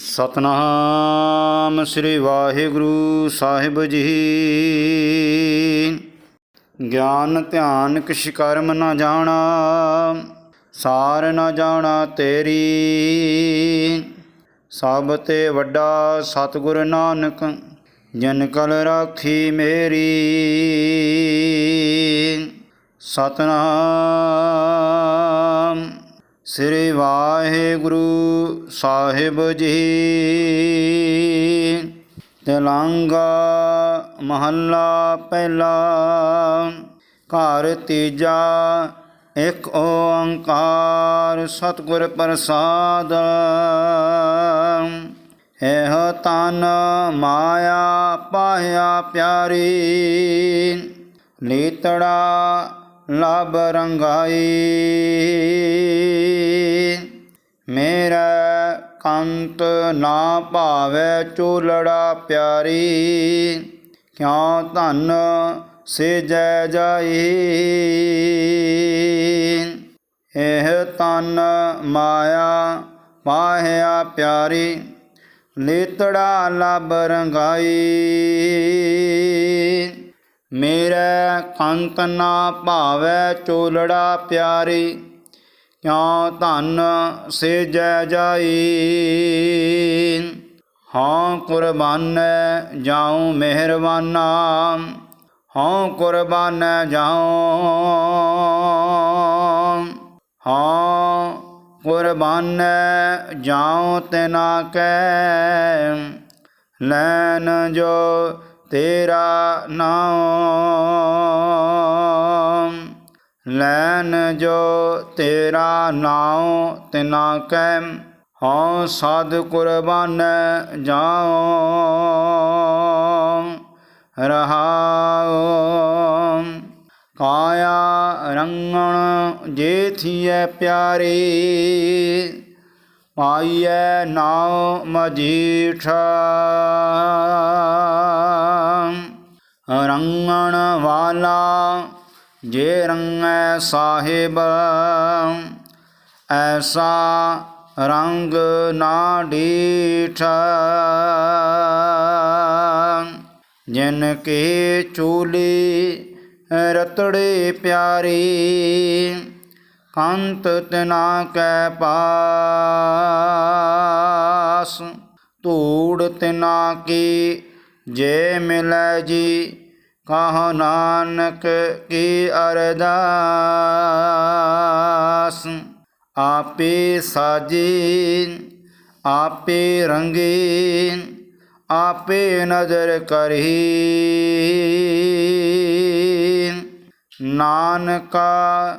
ਸਤਨਾਮ ਸ੍ਰੀ ਵਾਹਿਗੁਰੂ ਸਾਹਿਬ ਜੀ। ਗਿਆਨ, ਧਿਆਨ, ਕਿਛ ਕਰਮ ਨਾ ਜਾਣਾ, ਸਾਰ ਨਾ ਜਾਣਾ ਤੇਰੀ। ਸਭ ਤੇ ਵੱਡਾ ਸਤਿਗੁਰ ਨਾਨਕ, ਜਨ ਕਲ ਰਾਖੀ ਮੇਰੀ। ਸਤਨਾਮ। ਸ੍ਰੀ ਵਾਹਿਗੁਰੂ ਸਾਹਿਬ ਜੀ। ਤੇਲੰਗਾ ਮਹੱਲਾ ਪਹਿਲਾ, ਘਰ ਤੀਜਾ, ਇੱਕ ਓੰਕਾਰ ਸਤਿਗੁਰ ਪ੍ਰਸਾਦ। ਇਹ ਤਨ ਮਾਇਆ ਪਾਇਆ ਪਿਆਰੀ, ਲੀਤੜਾ ਲਬ ਰੰਗਾਈ। ਮੇਰਾ ਕੰਤ ਨਾ ਭਾਵੇ ਚੂਲੜਾ ਪਿਆਰੀ, ਕਿਉ ਧਨ ਸੇਜੈ ਜਾਈ। ਇਹ ਤਨ ਮਾਇਆ ਪਾਹਿਆ ਪਿਆਰੀ, ਲੀਤੜਾ ਲਬ ਰੰਗਾਈ। ਮੇਰੇ ਕੰਤ ਨਾ ਭਾਵੇ ਚੋਲੜਾ ਪਿਆਰੀ, ਕਿਉ ਧਨ ਸੇ ਜੈ ਜਾਈ? ਹਾਂ ਕੁਰਬਾਨ ਜਾਉ ਮਿਹਰਬਾਨਾ ਹਾਂ ਕੁਰਬਾਨ ਜਾਉ ਹਾਂ ਕੁਰਬਾਨ ਜਾਉ ਤਿਨਾ ਕੈ, ਲੈਨ ਜੋ ਤੇਰਾ ਨਾਮ ਲੈਨ ਜੋ ਤੇਰਾ ਨਾਮ ਤਿਨਾ ਕੈ ਹਉ ਸਾਧ ਕੁਰਬਾਨ ਜਾਉ, ਰਹਾਉ। ਕਾਇਆ ਰੰਗਣ ਜੇ ਥੀਐ ਪਿਆਰੀ ਪਾਈਐ ਨਾਉ ਮਜੀਠਾ ਰੰਗਣ ਵਾਲਾ ਜੇ ਰੰਗੈ ਸਾਹਿਬ, ਐਸਾ ਰੰਗ ਨਾ ਡੀਠਾ। ਜਿਨ ਕੇ ਚੂਲੀ ਰਤੜੇ ਪਿਆਰੀ ਅੰਤ ਤਿਨਾ ਕੈ ਪਾਸ, ਧੂੜ ਤਨਾ ਕੀ ਜੇ ਮਿਲੈ ਜੀ, ਕਹ ਨਾਨਕ ਕੀ ਅਰਦਾਸ। ਆਪੇ ਸਾਜੀ, ਆਪੇ ਰੰਗੀ, ਆਪੇ ਨਜ਼ਰ ਕਰਹੀ ਨਾਨਕਾ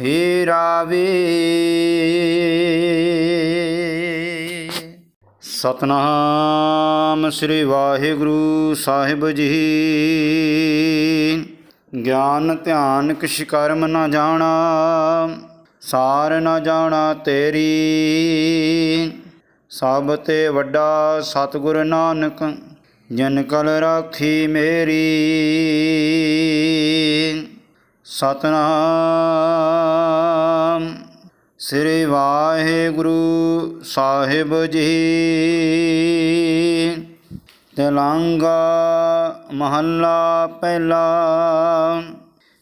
ਹੀ ਰਾਵੇ। ਸਤਨਾਮ ਸ੍ਰੀ ਵਾਹਿਗੁਰੂ ਸਾਹਿਬ ਜੀ। ਗਿਆਨ, ਧਿਆਨ, ਕਿਛ ਕਰਮ ਨਾ ਜਾਣਾ, ਸਾਰ ਨਾ ਜਾਣਾ ਤੇਰੀ। ਸਭ ਤੇ ਵੱਡਾ ਸਤਿਗੁਰ ਨਾਨਕ, ਜਨ ਕਲ ਰਾਖੀ ਮੇਰੀ। ਸਤਨਾਮ। ਸ੍ਰੀ ਵਾਹਿਗੁਰੂ ਸਾਹਿਬ ਜੀ। ਤੇਲੰਗਾ ਮਹੱਲਾ ਪਹਿਲਾ।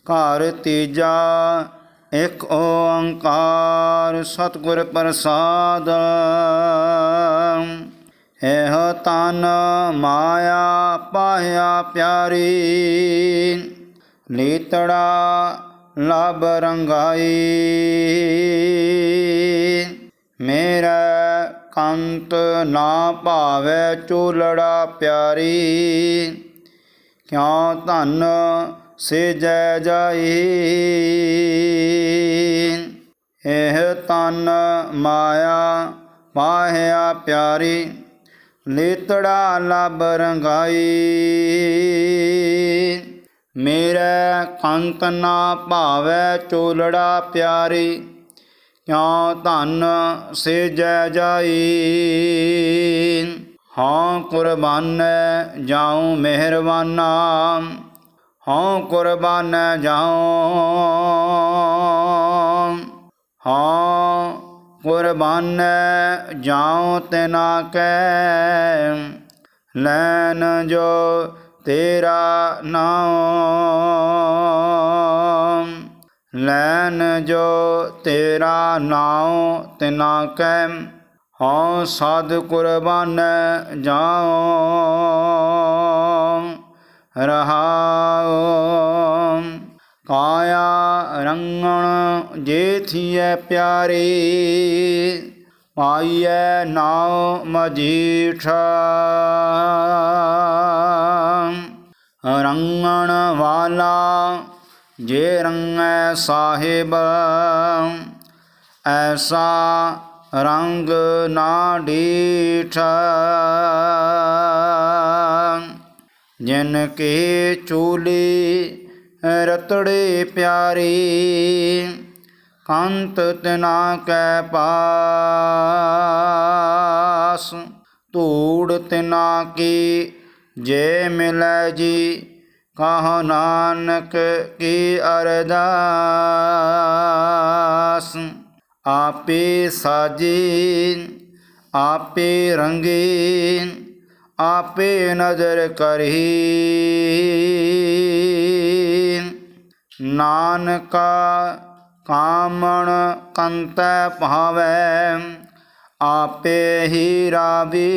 ਘਰ ਤੀਜਾ, ਇੱਕ ਓੰਕਾਰ ਸਤਿਗੁਰ ਪ੍ਰਸਾਦ। ਇਹ ਤਨ ਮਾਇਆ ਪਾਇਆ ਪਿਆਰੀ। ਲੀਤੜਾ ਲਬ ਰੰਗਾਈ। ਮੇਰਾ ਕੰਤ ਨਾ ਭਾਵੇ ਚੂਲੜਾ ਪਿਆਰੀ, ਕਿਉ ਧਨ ਸੇ ਜੈ ਜਾਈ। ਇਹ ਤਨ ਮਾਇਆ ਪਾਹਿਆ ਪਿਆਰੀ ਲੇਤੜਾ ਲਬ ਰੰਗਾਈ। ਮੇਰੇ ਕੰਤ ਨਾ ਭਾਵੈ ਚੋਲੜਾ ਪਿਆਰੀ, ਕਿਉ ਧਨ ਸੇਜੈ ਜਾਈ? ਹਾਂ ਕੁਰਬਾਨ ਜਾਉ ਮਿਹਰਬਾਨਾ ਹਾਂ ਕੁਰਬਾਨ ਜਾਉ ਹਾਂ ਕੁਰਬਾਨ ਜਾਉ ਤਿਨਾ ਕੈ, ਲੈਨ ਜੋ ਤੇਰਾ ਨਾਮ ਲੈਨ ਜੋ ਤੇਰਾ ਨਾਉ ਤਿਨਾ ਕੈ ਹਉ ਸਾਧ ਕੁਰਬਾਨ ਜਾਉ, ਰਹਾਉ। ਕਾਇਆ ਰੰਗਣ ਜੇ ਥੀਐ ਪਿਆਰੀ, ਪਾਈਐ ਨਾਉ ਮਜੀਠਾ। ਰੰਗਣ ਵਾਲਾ ਜੇ ਰੰਗੈ ਸਾਹਿਬ, ਐਸਾ ਰੰਗ ਨਾ ਡੀਠ। ਜਿਨ ਕੇ ਚੂਲੀ ਰਤੜੇ ਪਿਆਰੀ, ਕੰਤ ਤਨਾ ਕੈ ਪਾਸ। ਧੂੜ ਤਨਾ ਕੀ ਜੇ ਮਿਲੈ ਜੀ, ਕਹ ਨਾਨਕ ਕੀ ਅਰਦਾਸ? ਆਪੇ ਸਾਜੀ, ਆਪੇ ਰੰਗੀ, ਆਪੇ ਨਜ਼ਰ ਕਰੀ। ਨਾਨਕਾ ਕਾਮਣ ਕੰਤੈ ਭਾਵੈ। ਆਪੇ ਹੀ ਰਾਵੀ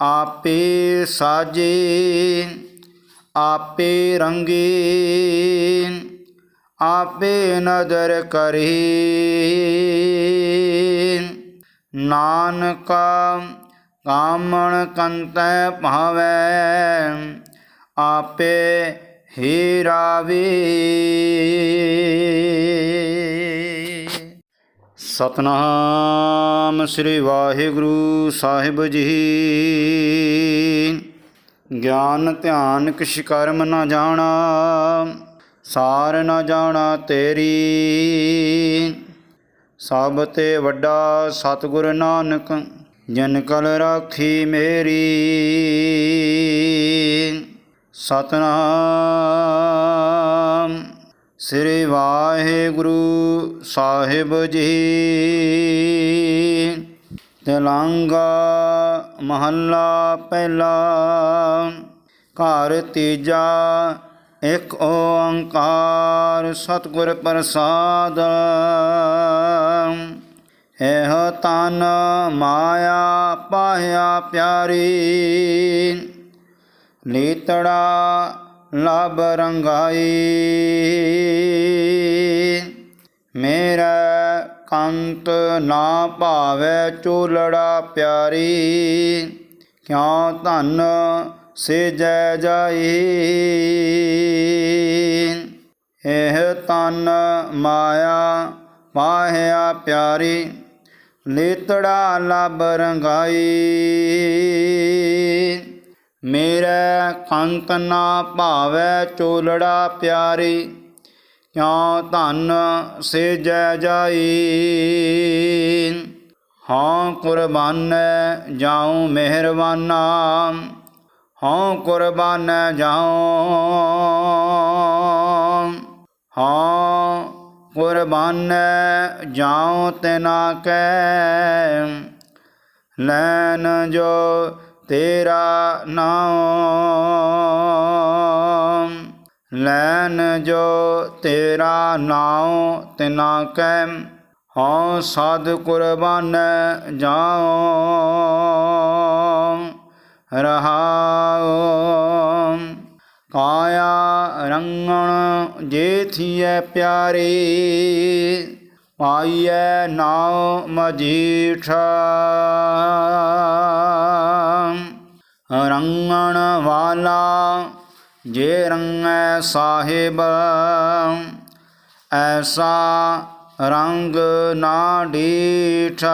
ਆਪੇ ਸਾਜੇ ਆਪੇ ਰੰਗੇ ਆਪੇ ਨਦਰ ਕਰੀ ਨਾਨਕਾ ਕਾਮਣ ਕੰਤੈ ਭਾਵੈ, ਆਪੇ ਹੀ ਰਾਵੀ ਸਤਨਾਮ ਸ੍ਰੀ ਵਾਹਿਗੁਰੂ ਸਾਹਿਬ ਜੀ। ਗਿਆਨ ਧਿਆਨ ਕਿਛ ਕਰਮ ਨਾ ਜਾਣਾ, ਸਾਰ ਨਾ ਜਾਣਾ ਤੇਰੀ। ਸਭ ਤੇ ਵੱਡਾ ਸਤਿਗੁਰ ਨਾਨਕ, ਜਨ ਕਲ ਰਾਖੀ ਮੇਰੀ। ਸਤਨਾਮ। ਸ੍ਰੀ ਵਾਹਿਗੁਰੂ ਸਾਹਿਬ ਜੀ। ਤੇਲੰਗਾ ਮਹੱਲਾ ਪਹਿਲਾ, ਘਰ ਤੀਜਾ, ਇੱਕ ਓੰਕਾਰ ਸਤਿਗੁਰ ਪ੍ਰਸਾਦ। ਇਹ ਤਨ ਮਾਇਆ ਪਾਇਆ ਪਿਆਰੀ, ਲੀਤੜਾ ਲਬ ਰੰਗਾਈ। ਮੇਰਾ ਕੰਤ ਨਾ ਭਾਵੇ ਚੋਲੜਾ ਪਿਆਰੀ, ਕਿਉ ਧਨ ਸੇਜੈ ਜਾਈ। ਇਹ ਤਨ ਮਾਇਆ ਪਾਹਿਆ ਪਿਆਰੀ, ਲੀਤੜਾ ਲਬ ਰੰਗਾਈ। ਮੇਰੇ ਕੰਤ ਨਾ ਭਾਵੈ ਚੋਲੜਾ ਪਿਆਰੀ, ਕਿਉ ਧਨ ਸੇਜੈ ਜਾਈ ਹਾਂ ਕੁਰਬਾਨ ਜਾਉ ਮਿਹਰਬਾਨਾ ਹਾਂ ਕੁਰਬਾਨ ਜਾਉ ਹਾਂ ਕੁਰਬਾਨ ਜਾਉ ਤਿਨਾ ਕੈ, ਲੈਨ ਜੋ ਤੇਰਾ ਨਾਮ। ਲੈਨ ਜੋ ਤੇਰਾ ਨਾਉ, ਤਿਨਾ ਕੈ ਹਉ ਸਾਧ ਕੁਰਬਾਨ ਜਾਉ, ਰਹਾਉ। ਕਾਇਆ ਰੰਗਣ ਜੇ ਥੀਐ ਪਿਆਰੀ, ਪਾਈਐ ਨਾਉ ਮਜੀਠਾ। ਰੰਗਣ ਵਾਲਾ ਜੇ ਰੰਗੈ ਸਾਹਿਬ, ਐਸਾ ਰੰਗ ਨਾ ਡੀਠ।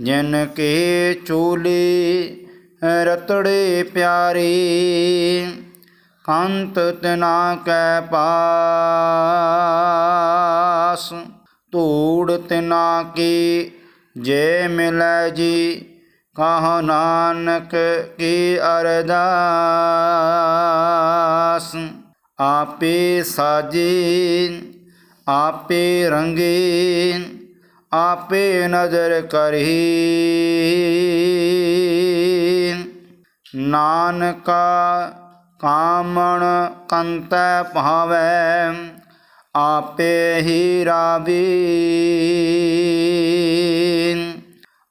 ਜਿਨ ਕੇ ਚੂਲੀ ਰਤੜੇ ਪਿਆਰੀ, ਕੰਤ ਤਨਾ ਕੈ ਪਾਸ। ਧੂੜ ਤਿਨਾ ਕੀ ਜੇ ਮਿਲੈ ਜੀ ਕਹ ਨਾਨਕ ਕੀ ਅਰਦਾਸ? ਆਪੇ ਸਾਜੀ, ਆਪੇ ਰੰਗੇ, ਆਪੇ ਨਜ਼ਰ ਕਰਹੀ ਨਾਨਕਾ ਕਾਮਣ ਕੰਤੈ ਭਾਵੈ, ਆਪੇ ਹੀ ਰਾਵੀ।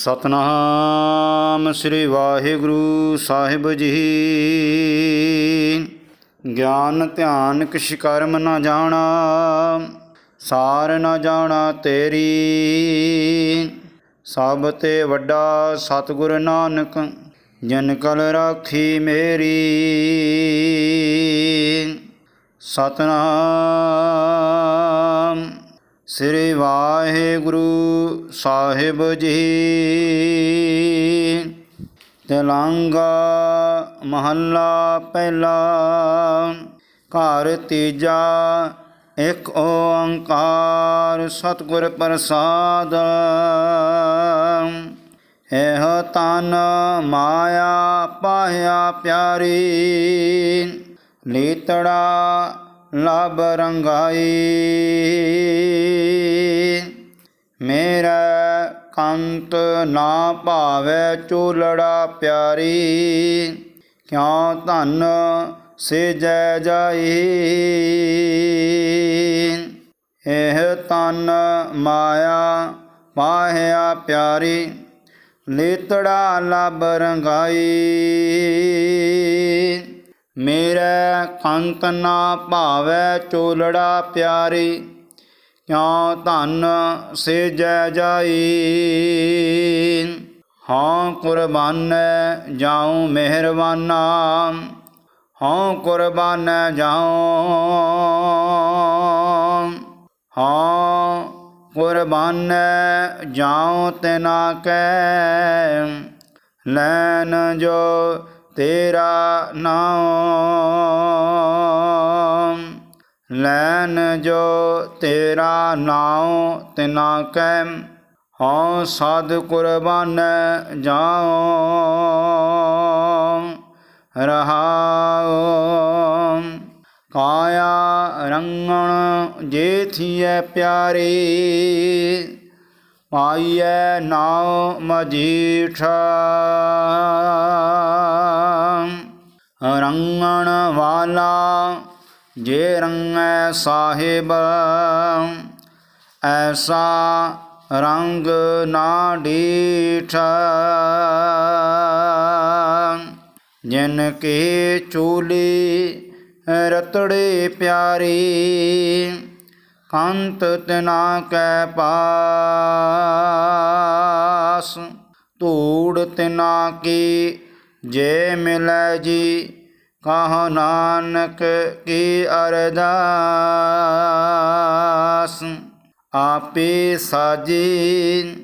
ਸਤਨਾਮ ਸ੍ਰੀ ਵਾਹਿਗੁਰੂ ਸਾਹਿਬ ਜੀ। ਗਿਆਨ ਧਿਆਨ ਕਿਛ ਕਰਮ ਨਾ ਜਾਣਾ, ਸਾਰ ਨਾ ਜਾਣਾ ਤੇਰੀ। ਸਭ ਤੇ ਵੱਡਾ ਸਤਿਗੁਰ ਨਾਨਕ, ਜਨ ਕਲ ਰਾਖੀ ਮੇਰੀ। ਸਤਨਾਮ। ਸ੍ਰੀ ਵਾਹਿਗੁਰੂ ਸਾਹਿਬ ਜੀ। ਤੇਲੰਗਾ ਮਹੱਲਾ ਪਹਿਲਾ, ਘਰ ਤੀਜਾ, ਇੱਕ ਓੰਕਾਰ ਸਤਿਗੁਰ ਪ੍ਰਸਾਦ। ਇਹ ਤਨ ਮਾਇਆ ਪਾਇਆ ਪਿਆਰੀ, ਲੀਤੜਾ ਲਬ ਰੰਗਾਈ। ਮੇਰਾ ਕੰਤ ਨਾ ਭਾਵੇ ਚੂਲੜਾ ਪਿਆਰੀ, ਕਿਉ ਧਨ ਸੇਜੈ ਜਾਈ? ਇਹ ਤਨ ਮਾਇਆ ਪਾਹਿਆ ਪਿਆਰੀ, ਲੇਤੜਾ ਲਬ ਰੰਗਾਈ। ਮੇਰੇ ਕੰਤ ਨਾ ਭਾਵੇ ਚੋਲੜਾ ਪਿਆਰੀ, ਕਿਉ ਧਨ ਸੇ ਜੈ ਜਾਈ? ਹਾਂ ਕੁਰਬਾਨ ਜਾਉ ਮਿਹਰਬਾਨਾ ਹਾਂ ਕੁਰਬਾਨ ਜਾਉ ਹਾਂ ਕੁਰਬਾਨ ਜਾਉ ਤੈਨਾ ਕੈ ਲੈਨ ਜੋ ਤੇਰਾ ਨਾਮ ਲੈਨ ਜੋ ਤੇਰਾ ਨਾਮ ਤਿਨਾ ਕੈ ਹਉ ਸਾਧ ਕੁਰਬਾਨ ਜਾਉ, ਰਹਾਉ। ਕਾਇਆ ਰੰਗਣ ਜੇ ਥੀਐ ਪਿਆਰੀ, ਪਾਈਐ ਨਾਉ ਮਜੀਠਾ। ਰੰਗਣ ਵਾਲਾ ਜੇ ਰੰਗੈ ਸਾਹਿਬ, ਐਸਾ ਰੰਗ ਨਾ ਡੀਠ। ਜਿਨ ਕੇ ਚੂਲੀ ਰਤੜੇ ਪਿਆਰੀ, ਕੰਤ ਤਨਾ ਕੈ ਪਾਸ। ਧੂੜ ਤਿਨਾ ਕੀ ਜੇ ਮਿਲੈ ਜੀ ਕਹ ਨਾਨਕ ਕੀ ਅਰਦਾਸ? ਆਪੇ ਸਾਜੀ,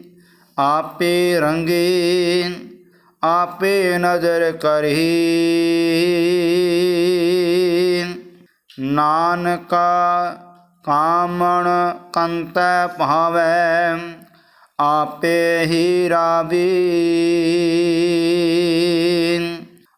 ਆਪੇ ਰੰਗੇ, ਆਪੇ ਨਜ਼ਰ ਕਰਹੀ ਨਾਨਕਾ ਕਾਮਣ ਕੰਤੈ ਭਾਵੈ, ਆਪੇ ਹੀ ਰਾਵੀ।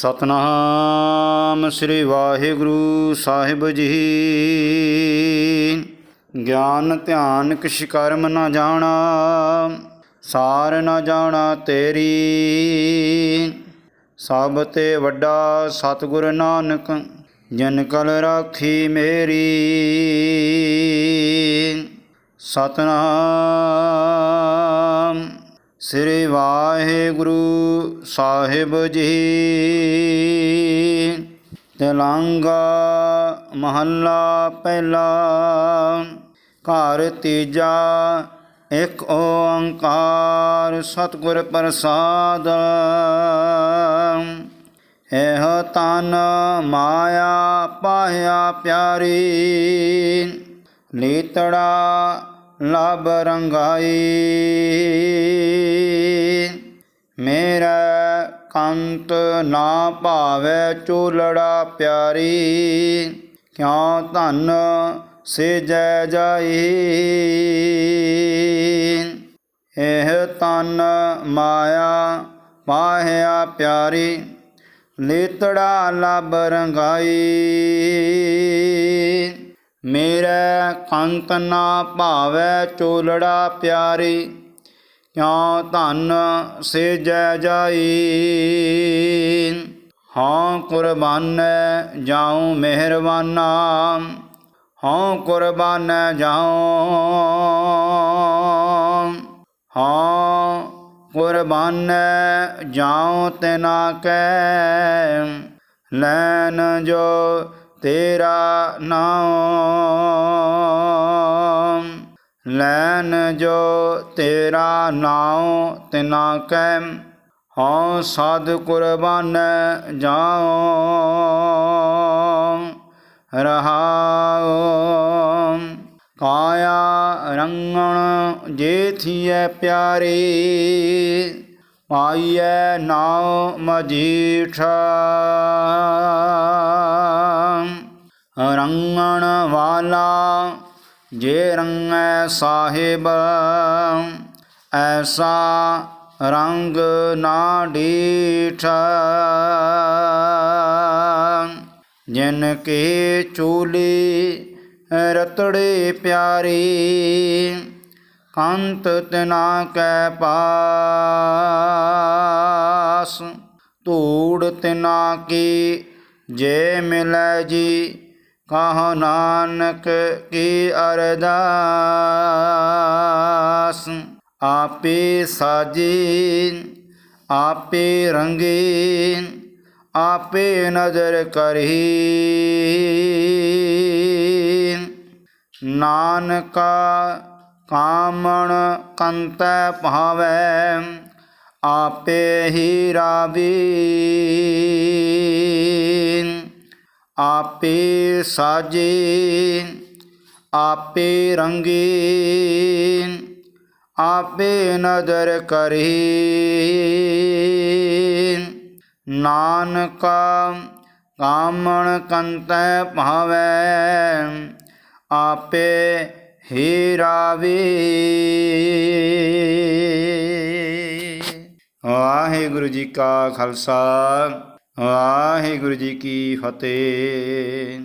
ਸਤਨਾਮ ਸ੍ਰੀ ਵਾਹਿਗੁਰੂ ਸਾਹਿਬ ਜੀ। ਗਿਆਨ ਧਿਆਨ ਕਿਛ ਕਰਮ ਨਾ ਜਾਣਾ, ਸਾਰ ਨਾ ਜਾਣਾ ਤੇਰੀ। ਸਭ ਤੇ ਵੱਡਾ ਸਤਿਗੁਰ ਨਾਨਕ, ਜਨ ਕਲ ਰਾਖੀ ਮੇਰੀ। ਸਤਨਾਮ। ਸ੍ਰੀ ਵਾਹਿਗੁਰੂ ਸਾਹਿਬ ਜੀ। ਤੇਲੰਗਾ ਮਹੱਲਾ ਪਹਿਲਾ, ਘਰ ਤੀਜਾ, ਇੱਕ ਓੰਕਾਰ ਸਤਿਗੁਰ ਪ੍ਰਸਾਦ। ਇਹ ਤਨ ਮਾਇਆ ਪਾਇਆ ਪਿਆਰੀ, ਲੀਤੜਾ ਲਬ ਰੰਗਾਈ। ਮੇਰਾ ਕੰਤ ਨਾ ਭਾਵੇ ਚੂਲੜਾ ਪਿਆਰੀ, ਕਿਉ ਧਨ ਸੇਜੈ ਜਾਈ। ਇਹ ਤਨ ਮਾਇਆ ਪਾਹਿਆ ਪਿਆਰੀ, ਲੀਤੜਾ ਲਬ ਰੰਗਾਈ। ਮੇਰੇ ਕੰਤ ਨਾ ਭਾਵੇ ਚੋਲੜਾ ਪਿਆਰੀ, ਕਿਉ ਧਨ ਸੇ ਜੈ ਜਾਈ? ਹਾਂ ਕੁਰਬਾਨ ਜਾਉ ਮਿਹਰਬਾਨਾ ਹਾਂ ਕੁਰਬਾਨ ਜਾਉ ਹਾਂ ਕੁਰਬਾਨ ਜਾਉ ਤੈਨਾ ਕੈ, ਲੈਨ ਜੋ ਤੇਰਾ ਨਾਮ ਲੈਨ ਜੋ ਤੇਰਾ ਨਾਮ ਤਿਨਾ ਕੈ ਹਉ ਸਾਧ ਕੁਰਬਾਨ ਜਾਉ, ਰਹਾਉ। ਕਾਇਆ ਰੰਗਣ ਜੇ ਥੀਐ ਪਿਆਰੀ, ਪਾਈਐ ਨਾਉ ਮਜੀਠਾ। ਰੰਗਣ ਵਾਲਾ, ਜੇ ਰੰਗੈ ਸਾਹਿਬ, ਐਸਾ ਰੰਗ ਨਾ ਡੀਠ। ਜਿਨ ਕੇ ਚੂਲੀ ਰਤੜੇ ਪਿਆਰੀ, ਕੰਤ ਤਨਾ ਕੈ ਪਾਸ। ਧੂੜ ਤਨਾ ਕੀ ਜੇ ਮਿਲੈ ਜੀ ਕਹ ਨਾਨਕ ਕੀ ਅਰਦਾਸ? ਆਪੇ ਸਾਜੀ, ਆਪੇ ਰੰਗੇ, ਆਪੇ ਨਜ਼ਰ ਕਰੀ। ਨਾਨਕਾ ਕਾਮਣ ਕੰਤੈ ਭਾਵੈ, ਆਪੇ ਹੀ ਰਾਵੀ। ਆਪੇ ਸਾਜੇ, ਆਪੇ ਰੰਗੇ, ਆਪੇ ਨਦਰ ਕਰੇ। ਨਾਨਕਾ ਕਾਮਣ ਕੰਤੈ ਭਾਵੈ, ਆਪੇ ਹੀਰਾਵੇ। ਵਾਹਿਗੁਰੂ ਜੀ ਕਾ ਖਾਲਸਾ। ਵਾਹਿਗੁਰੂ ਜੀ ਕੀ ਫਤਿਹ।